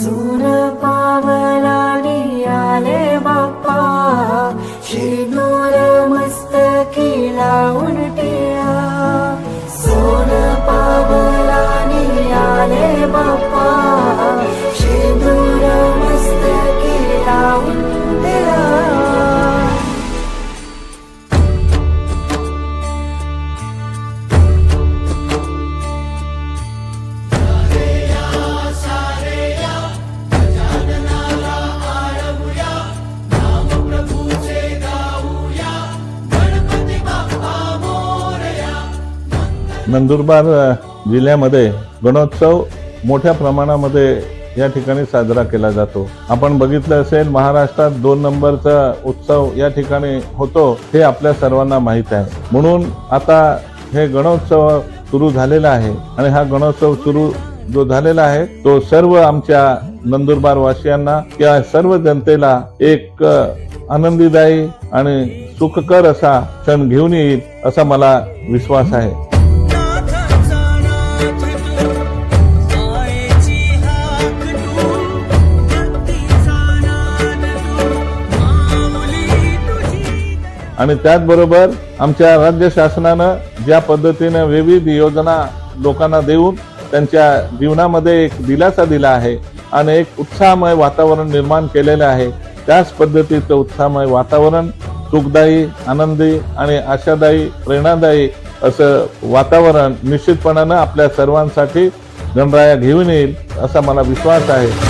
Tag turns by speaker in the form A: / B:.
A: Sooner
B: Nandurbar जिल्ह्यामध्ये गणोत्सव मोठ्या प्रमाणामध्ये या ठिकाणी साजरा केला जातो. आपण बघितलं असेल महाराष्ट्रात दोन नंबरचा उत्सव या ठिकाणी होतो हे आपल्या सर्वांना माहीत आहे. म्हणून आता हे गणोत्सव सुरू झालेला आहे आणि हा गणोत्सव सुरू जो झालेला आहे तो सर्व आमच्या नंदुरबार वासियांना किंवा सर्व जनतेला एक आनंदीदायी आणि सुखकर असा क्षण घेऊन येईल असा मला विश्वास आहे. आणि त्याचबरोबर आमच्या राज्य शासनानं ज्या पद्धतीनं विविध योजना लोकांना देऊन त्यांच्या जीवनामध्ये एक दिलासा दिला आहे आणि एक उत्साहमय वातावरण निर्माण केलेलं आहे त्याच पद्धतीचं उत्साहमय वातावरण सुखदायी आनंदी आणि आशादायी प्रेरणादायी असं वातावरण निश्चितपणानं आपल्या सर्वांसाठी गणराया घेऊन येईल असा मला विश्वास आहे.